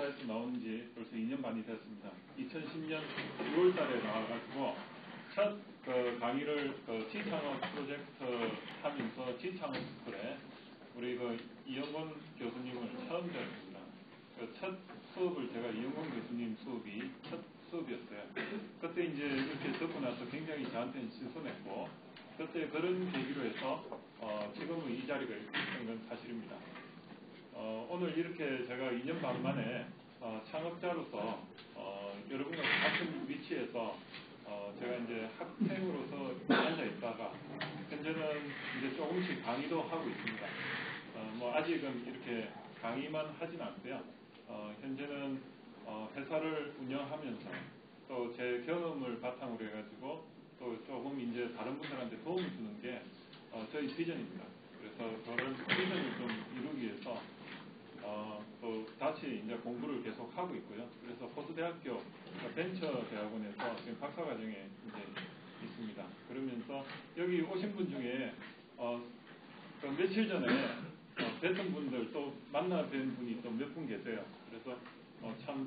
회사에서 나온 지 벌써 2년 반이 됐습니다. 2010년 6월 달에 나와가지고 첫 그 강의를 그 지창업 프로젝트 하면서 지창업 스쿨에 우리 그 이영건 교수님을 처음 뵙습니다. 그 첫 수업을 제가 이영건 교수님 수업이 첫 수업이었어요. 그때 이제 이렇게 듣고 나서 굉장히 저한테는 신선했고 그때 그런 계기로 해서 어, 지금은 이 자리가 있는 건 사실입니다. 어, 오늘 이렇게 제가 2년 반 만에 어, 창업자로서 어, 여러분과 같은 위치에서 어, 제가 이제 학생으로서 앉아 있다가 현재는 이제 조금씩 강의도 하고 있습니다. 어, 뭐 아직은 이렇게 강의만 하진 않고요. 어, 현재는 어, 회사를 운영하면서 또 제 경험을 바탕으로 해가지고 또 조금 이제 다른 분들한테 도움을 주는 게 어, 저희 비전입니다. 그래서 그런 비전을 좀 이루기 위해서 어, 또 다시 이제 공부를 계속 하고 있고요. 그래서 호수대학교 벤처 대학원에서 지금 박사 과정에 이제 있습니다. 그러면서 여기 오신 분 중에 어, 그 며칠 전에 어, 뵀던 분들 또 만나 뵌 분이 또 몇 분 계세요. 그래서 어, 참이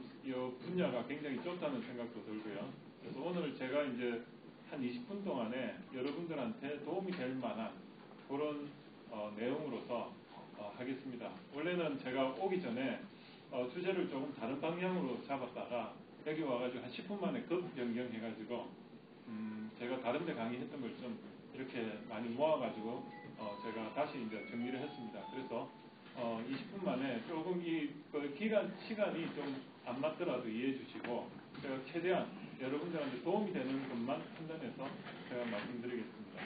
분야가 굉장히 좋다는 생각도 들고요. 그래서 오늘 제가 이제 한 20분 동안에 여러분들한테 도움이 될 만한 그런 어, 내용으로서 어, 하겠습니다. 원래는 제가 오기 전에 어, 주제를 조금 다른 방향으로 잡았다가 여기 와가지고 한 10분 만에 급 변경 해가지고 음, 제가 다른 데 강의했던 걸 좀 이렇게 많이 모아가지고 어, 제가 다시 이제 정리를 했습니다. 그래서 어, 20분 만에 조금 이 그 기간 시간이 좀 안 맞더라도 이해해 주시고 제가 최대한 여러분들한테 도움이 되는 것만 판단해서 제가 말씀드리겠습니다.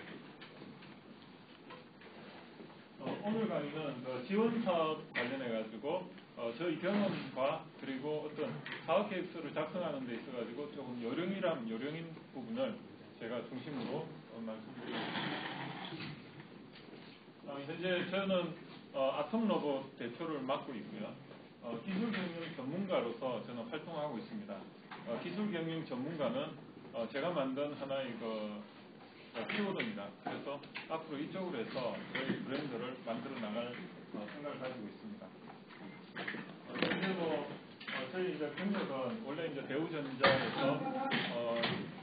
어, 오늘 강의는 그 지원 사업 관련해 가지고 어, 저희 경험과 그리고 어떤 사업 계획서를 작성하는 데 있어 가지고 조금 요령이란 요령인 부분을 제가 중심으로 어, 말씀드리겠습니다. 어, 현재 저는 어, 아톰 로봇 대표를 맡고 있고요. 어, 기술 경영 전문가로서 저는 활동하고 있습니다. 어, 기술 경영 전문가는 어, 제가 만든 하나의 그 키워드입니다. 그래서 앞으로 이쪽으로 해서 저희 브랜드를 만들어 나갈 어, 생각을 가지고 있습니다. 어, 현재 뭐 어, 저희 이제 경력은 원래 이제 대우전자에서 어,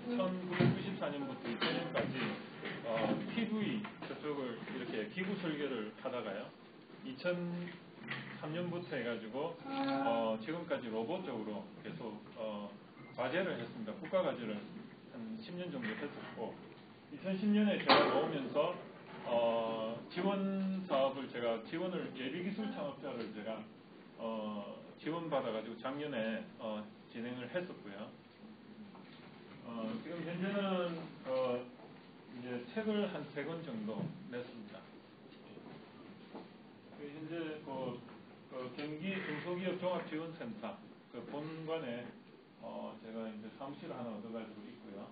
1994년부터 2000년까지 어, TV 저쪽을 이렇게 기구 설계를 하다가요. 2003년부터 해가지고 어, 지금까지 로봇 쪽으로 계속 어, 과제를 했습니다. 국가 과제를 한 10년 정도 했었고 2010년에 제가 나오면서 어, 지원 사업을 제가 지원을 예비 기술 창업자를 제가 어, 지원 받아가지고 작년에 어, 진행을 했었고요. 어, 지금 현재는 어, 이제 책을 한 세 권 정도 냈습니다. 그 현재 그, 그 경기 중소기업 종합지원센터 그 본관에 어, 제가 이제 사무실을 하나 얻어가지고 있고요.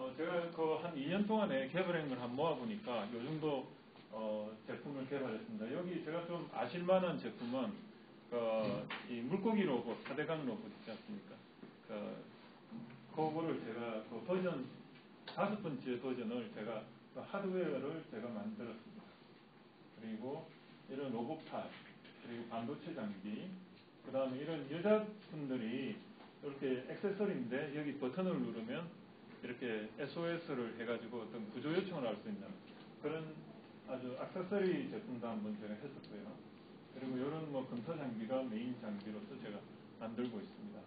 어, 제가 그 한 2년 동안에 개발한 걸한 모아보니까 요 정도 어, 제품을 개발했습니다. 여기 제가 좀 아실만한 제품은 그, 이 물고기 로봇, 4대강 로봇 있지 않습니까? 그, 그거를 제가 그 버전, 다섯 번째 버전을 제가 그 하드웨어를 제가 만들었습니다. 그리고 이런 로봇팔, 그리고 반도체 장비, 그 다음에 이런 여자분들이 이렇게 액세서리인데 여기 버튼을 누르면 이렇게 SOS를 해가지고 어떤 구조 요청을 할 수 있는 그런 아주 액세서리 제품도 한번 제가 했었고요. 그리고 이런 뭐 검사 장비가 메인 장비로서 제가 만들고 있습니다.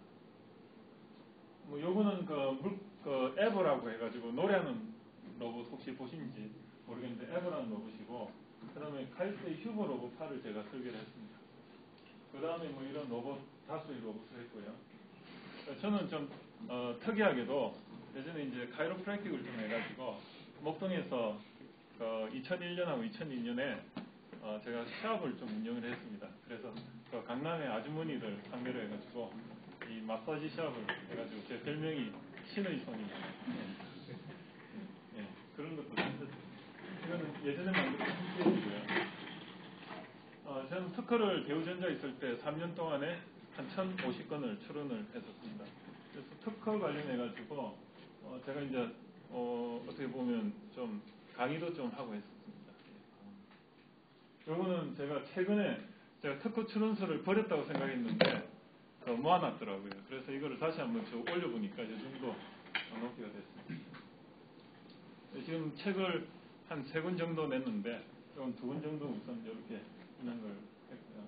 뭐 요거는 그, 물, 그 에버라고 해가지고 노래하는 로봇 혹시 보신지 모르겠는데 에버라는 로봇이고 그 다음에 카이스의 휴버 로봇 팔을 제가 설계를 했습니다. 그 다음에 뭐 이런 로봇 다수의 로봇을 했고요. 저는 좀 어, 특이하게도 예전에 이제 카이로프랙틱을 좀 해가지고 목동에서 어, 2001년하고 2002년에 어, 제가 시합을 좀 운영을 했습니다. 그래서 그 강남의 아주머니들 상대로 해가지고 이 마사지 시합을 해가지고 제 별명이 신의 손입니다. 예, 예, 그런 것도. 이거는 예전에 만든 홈페이지고요. 어, 저는 특허를 대우전자 있을 때 3년 동안에 한 1,050건을 출원을 했었습니다. 그래서 특허 관련해가지고 어, 제가 이제 어, 떻게 보면 좀 강의도 좀 하고 했었습니다. 요거는 제가 최근에 제가 특허 출원서를 버렸다고 생각했는데 어, 모아놨더라고요. 그래서 이거를 다시 한번 저 올려보니까 이 정도 높이가 됐습니다. 네, 지금 책을 한 세 권 정도 냈는데 조금 두권 정도 우선 이렇게 있는 걸 했고요.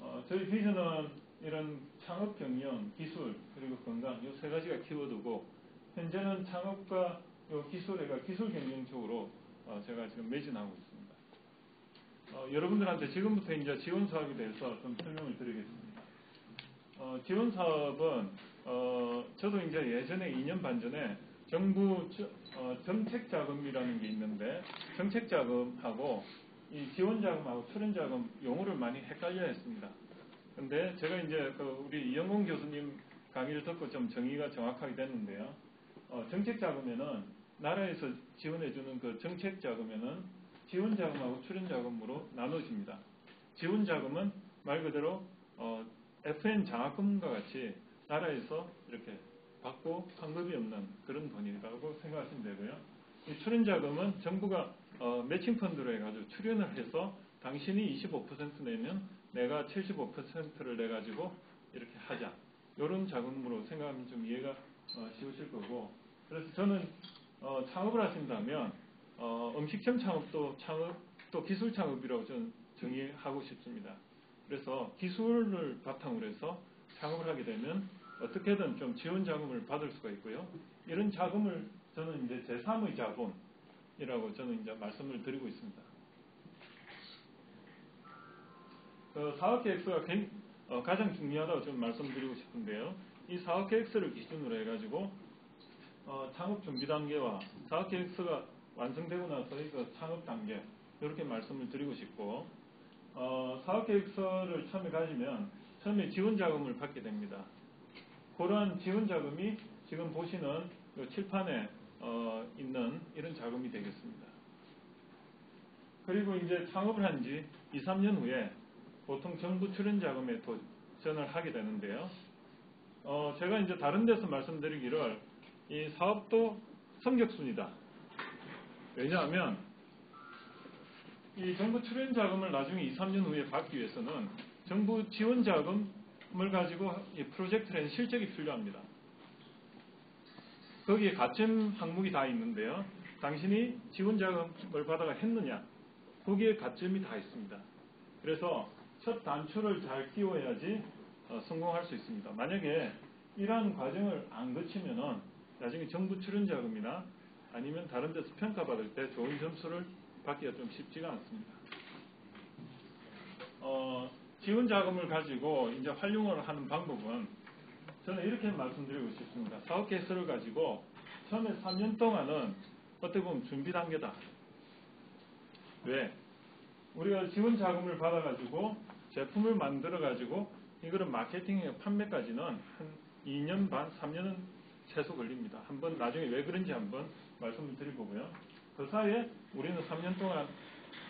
어, 저희 비전은 이런 창업 경영, 기술 그리고 건강 이 세 가지가 키워드고 현재는 창업과 요 기술회가 기술 경영 쪽으로 어, 제가 지금 매진하고 있습니다. 어, 여러분들한테 지금부터 이제 지원 사업에 대해서 좀 설명을 드리겠습니다. 어, 지원 사업은 어, 저도 이제 예전에 2년 반 전에 정부 저- 어, 정책 자금이라는 게 있는데 정책 자금하고 이 지원 자금하고 출연 자금 용어를 많이 헷갈려 했습니다. 근데 제가 이제 그 우리 이영공 교수님 강의를 듣고 좀 정의가 정확하게 됐는데요. 어, 정책 자금에는 나라에서 지원해주는 그 정책 자금에는 지원 자금하고 출연 자금으로 나눠집니다. 지원 자금은 말 그대로 어, FN 장학금과 같이 나라에서 이렇게 받고 환급이 없는 그런 돈이라고 생각하시면 되고요. 이 출연 자금은 정부가 어, 매칭 펀드로 해가지고 출연을 해서 당신이 25% 내면 내가 75%를 내 가지고 이렇게 하자. 이런 자금으로 생각하면 좀 이해가 어, 쉬우실 거고. 그래서 저는 어, 창업을 하신다면 어, 음식점 창업도 창업 또 기술 창업이라고 저는 정의하고 싶습니다. 그래서 기술을 바탕으로 해서 창업을 하게 되면 어떻게든 좀 지원 자금을 받을 수가 있고요. 이런 자금을 저는 이제 제3의 자본이라고 저는 이제 말씀을 드리고 있습니다. 그 사업 계획서가 굉- 어, 가장 중요하다고 좀 말씀드리고 싶은데요. 이 사업 계획서를 기준으로 해가지고 어, 창업 준비 단계와 사업 계획서가 완성되고 나서의 그 창업 단계 이렇게 말씀을 드리고 싶고 어, 사업 계획서를 처음에 가지면 처음에 지원 자금을 받게 됩니다. 그러한 지원 자금이 지금 보시는 이 칠판에 어, 있는 이런 자금이 되겠습니다. 그리고 이제 창업을 한 지 2, 3년 후에 보통 정부 출연 자금에 도전을 하게 되는데요. 어, 제가 이제 다른 데서 말씀드리기를 이 사업도 성적순이다. 왜냐하면 이 정부 출연 자금을 나중에 2, 3년 후에 받기 위해서는 정부 지원 자금을 가지고 이 프로젝트를 하는 실적이 필요합니다. 거기에 가점 항목이 다 있는데요. 당신이 지원 자금을 받아가 했느냐? 거기에 가점이 다 있습니다. 그래서 첫 단추를 잘 끼워야지 어, 성공할 수 있습니다. 만약에 이러한 과정을 안 거치면은 나중에 정부 출연 자금이나 아니면 다른 데서 평가받을 때 좋은 점수를 받기가 좀 쉽지가 않습니다. 어, 지원 자금을 가지고 이제 활용을 하는 방법은 저는 이렇게 말씀드리고 싶습니다. 사업 계획서를 가지고 처음에 3년 동안은 어떻게 보면 준비 단계다. 왜? 우리가 지원 자금을 받아가지고 제품을 만들어가지고 이거를 마케팅에 판매까지는 한 2년 반, 3년은 최소 걸립니다. 한번 나중에 왜 그런지 한번 말씀을 드리고요. 그 사이에 우리는 3년 동안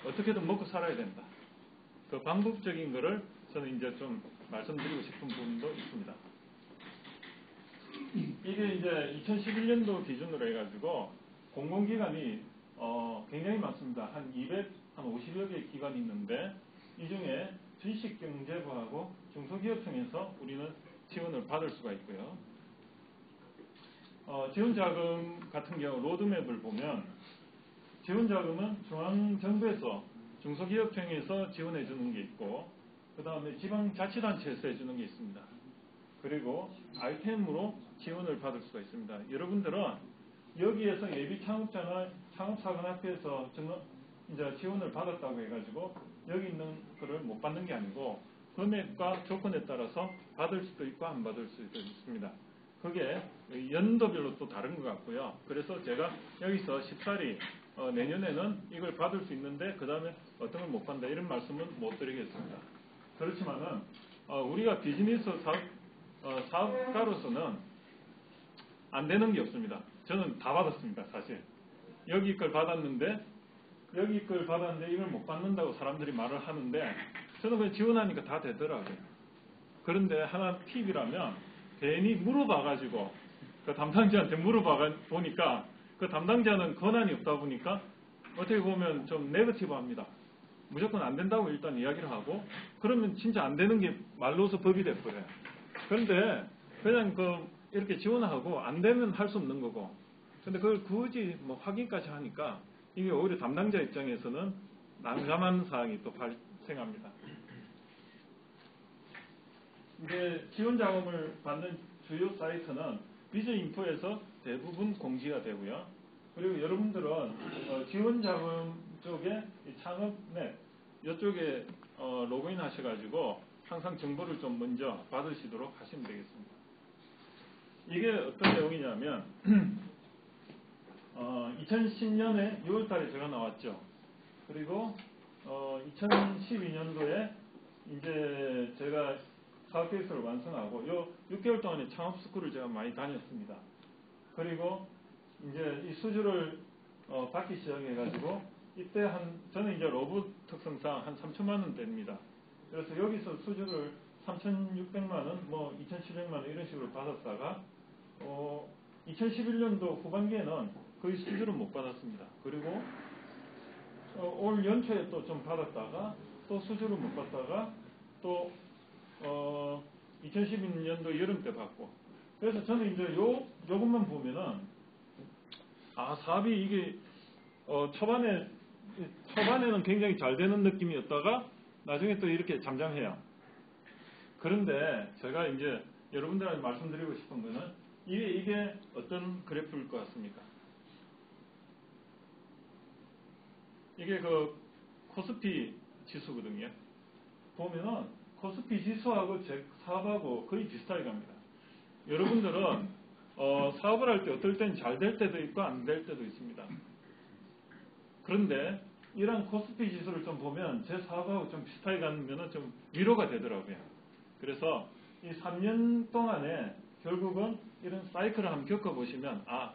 어떻게든 먹고 살아야 된다. 그 방법적인 거를 저는 이제 좀 말씀드리고 싶은 부분도 있습니다. 이게 이제 2011년도 기준으로 해가지고 공공기관이 어, 굉장히 많습니다. 한 200, 한 50여 개의 기관이 있는데 이 중에 주식경제부하고 중소기업청에서 우리는 지원을 받을 수가 있고요. 어, 지원자금 같은 경우 로드맵을 보면 지원자금은 중앙정부에서 중소기업청에서 지원해 주는 게 있고 그 다음에 지방자치단체에서 해주는 게 있습니다. 그리고 아이템으로 지원을 받을 수가 있습니다. 여러분들은 여기에서 예비 창업자나 창업사관학회에서 정말 이제 지원을 받았다고 해가지고 여기 있는 거를 못 받는 게 아니고 금액과 조건에 따라서 받을 수도 있고 안 받을 수도 있습니다. 그게 연도별로 또 다른 것 같고요. 그래서 제가 여기서 쉽사리 어, 내년에는 이걸 받을 수 있는데 그 다음에 어떤 걸 못 받는다 이런 말씀은 못 드리겠습니다. 그렇지만은 어, 우리가 비즈니스 사업, 어, 사업가로서는 안 되는 게 없습니다. 저는 다 받았습니다, 사실. 여기 걸 받았는데 여기 걸 받았는데 이걸 못 받는다고 사람들이 말을 하는데 저는 그냥 지원하니까 다 되더라고요. 그런데 하나 팁이라면 괜히 물어봐가지고 그 담당자한테 물어봐 보니까 그 담당자는 권한이 없다 보니까 어떻게 보면 좀 네거티브 합니다. 무조건 안 된다고 일단 이야기를 하고 그러면 진짜 안 되는 게 말로서 법이 돼버려요. 그런데 그냥 그 이렇게 지원하고 안 되면 할 수 없는 거고 근데 그걸 굳이 뭐 확인까지 하니까 이게 오히려 담당자 입장에서는 난감한 사항이 또 발생합니다. 이제 지원 자금을 받는 주요 사이트는 비즈 인포에서 대부분 공지가 되고요. 그리고 여러분들은 어, 지원 자금 쪽에 이 창업넷 이쪽에 어, 로그인 하셔가지고 항상 정보를 좀 먼저 받으시도록 하시면 되겠습니다. 이게 어떤 내용이냐면 어, 2010년에 6월달에 제가 나왔죠. 그리고 어, 2012년도에 이제 제가 사업 계획서를 완성하고 요 6개월 동안에 창업 스쿨을 제가 많이 다녔습니다. 그리고 이제 이 수주를 어, 받기 시작해가지고 이때 한 저는 이제 로봇 특성상 한 3천만 원 됩니다. 그래서 여기서 수주를 3,600만 원, 뭐 2,700만 원 이런 식으로 받았다가 어, 2011년도 후반기에는 거의 수주를 못 받았습니다. 그리고 어, 올 연초에 또 좀 받았다가 또 수주를 못 받다가 또 어, 2012년도 여름 때 받고 그래서 저는 이제 요 요것만 보면은 아 사업이 이게 어, 초반에 초반에는 굉장히 잘 되는 느낌이었다가 나중에 또 이렇게 잠잠해요. 그런데 제가 이제 여러분들한테 말씀드리고 싶은 거는 이게 이게 어떤 그래프일 것 같습니까? 이게 그 코스피 지수거든요. 보면은 코스피 지수하고 제 사업하고 거의 비슷하게 갑니다. 여러분들은 어, 사업을 할 때 어떨 땐 잘 될 때도 있고 안 될 때도 있습니다. 그런데 이런 코스피 지수를 좀 보면 제 사업하고 좀 비슷하게 가면 좀 위로가 되더라고요. 그래서 이 3년 동안에 결국은 이런 사이클을 한번 겪어보시면 아,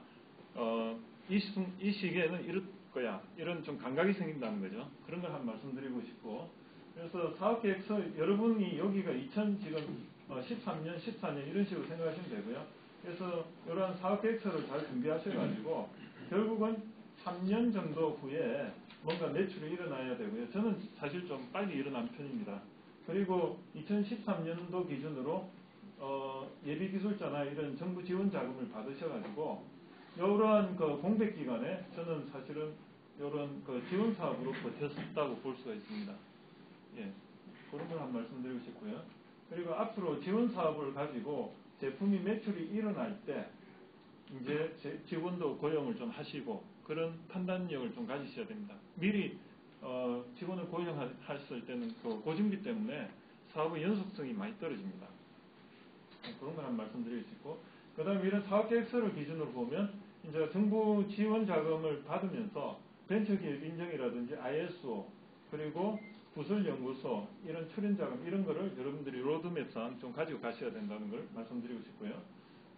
어, 이, 시, 이 시기에는 이럴 거야. 이런 좀 감각이 생긴다는 거죠. 그런 걸 한번 말씀드리고 싶고 그래서 사업계획서 여러분이 여기가 2000 지금 어, 13년, 14년 이런 식으로 생각하시면 되고요. 그래서 이러한 사업계획서를 잘 준비하셔가지고 결국은 3년 정도 후에 뭔가 매출이 일어나야 되고요. 저는 사실 좀 빨리 일어난 편입니다. 그리고 2013년도 기준으로 어, 예비 기술자나 이런 정부 지원 자금을 받으셔가지고 이러한 그 공백 기간에 저는 사실은 이런 그 지원 사업으로 버텼다고 볼 수가 있습니다. 예, 그런 걸 한 말씀드리고 싶고요. 그리고 앞으로 지원 사업을 가지고 제품이 매출이 일어날 때 이제 직원도 고용을 좀 하시고 그런 판단력을 좀 가지셔야 됩니다. 미리 어, 직원을 고용했을 때는 그 고준비 때문에 사업의 연속성이 많이 떨어집니다. 그런 걸 한 말씀드릴 수 있고 그 다음에 이런 사업계획서를 기준으로 보면 이제 정부 지원 자금을 받으면서 벤처기업 인정이라든지 ISO 그리고 구설연구소 이런 출연자금 이런 거를 여러분들이 로드맵상 좀 가지고 가셔야 된다는 걸 말씀드리고 싶고요.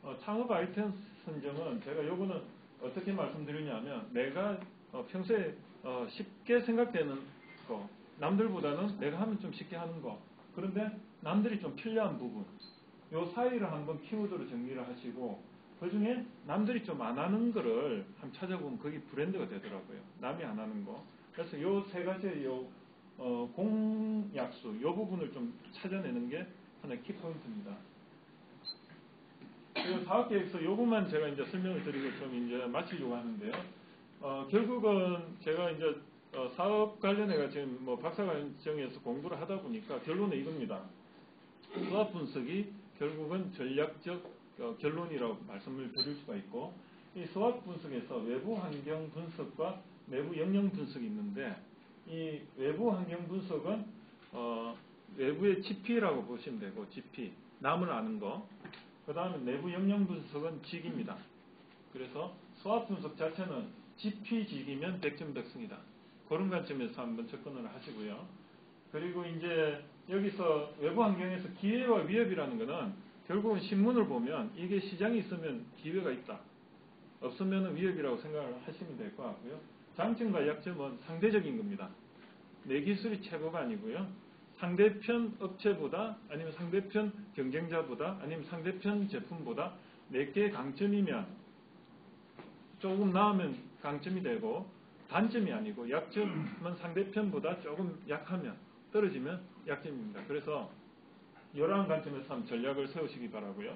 어, 창업 아이템 선정은 제가 요거는 어떻게 말씀드리냐면 내가 어, 평소에 어, 쉽게 생각되는 거 남들보다는 내가 하면 좀 쉽게 하는 거 그런데 남들이 좀 편리한 부분 요 사이를 한번 키워드로 정리를 하시고 그 중에 남들이 좀 안 하는 거를 한번 찾아보면 그게 브랜드가 되더라고요. 남이 안 하는 거. 그래서 요 세 가지의 요 어, 공약수 요 부분을 좀 찾아내는 게 하나의 키포인트입니다. 그리고 사업계획서 요것만 제가 이제 설명을 드리고 좀 이제 마치려고 하는데요. 어, 결국은 제가 이제 어, 사업 관련해가 지금 뭐 박사과정에서 공부를 하다 보니까 결론은 이겁니다. 수학 분석이 결국은 전략적 어, 결론이라고 말씀을 드릴 수가 있고 이 수학 분석에서 외부 환경 분석과 내부 영역 분석이 있는데 이 외부 환경 분석은 어, 외부의 GP라고 보시면 되고 GP 남을 아는 거. 그 다음에 내부 영역 분석은 직입니다. 그래서 수학 분석 자체는 GP직이면 100점 백승이다. 그런 관점에서 한번 접근을 하시고요. 그리고 이제 여기서 외부 환경에서 기회와 위협이라는 것은 결국은 신문을 보면 이게 시장이 있으면 기회가 있다. 없으면 위협이라고 생각을 하시면 될 것 같고요. 장점과 약점은 상대적인 겁니다. 내 기술이 최고가 아니고요. 상대편 업체보다 아니면 상대편 경쟁자보다 아니면 상대편 제품보다 내게 강점이면 조금 나으면 강점이 되고 단점이 아니고 약점은 상대편보다 조금 약하면 떨어지면 약점입니다. 그래서 이러한 관점에서 한번 전략을 세우시기 바라고요.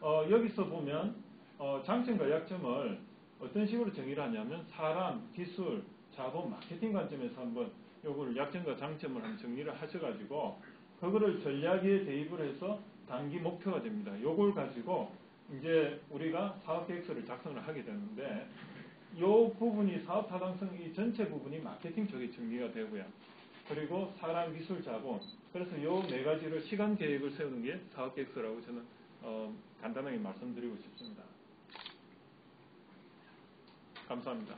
어, 여기서 보면 어, 장점과 약점을 어떤 식으로 정의를 하냐면 사람, 기술, 자본, 마케팅 관점에서 한번 요거를 약점과 장점을 한번 정리를 하셔가지고 그거를 전략에 대입을 해서 단기 목표가 됩니다. 요걸 가지고 이제 우리가 사업 계획서를 작성을 하게 되는데 이 부분이 사업 타당성 이 전체 부분이 마케팅 쪽에 정리가 되고요. 그리고 사람, 기술, 자본. 그래서 이네 가지를 시간 계획을 세우는 게 사업 계획서라고 저는 어, 간단하게 말씀드리고 싶습니다. 감사합니다.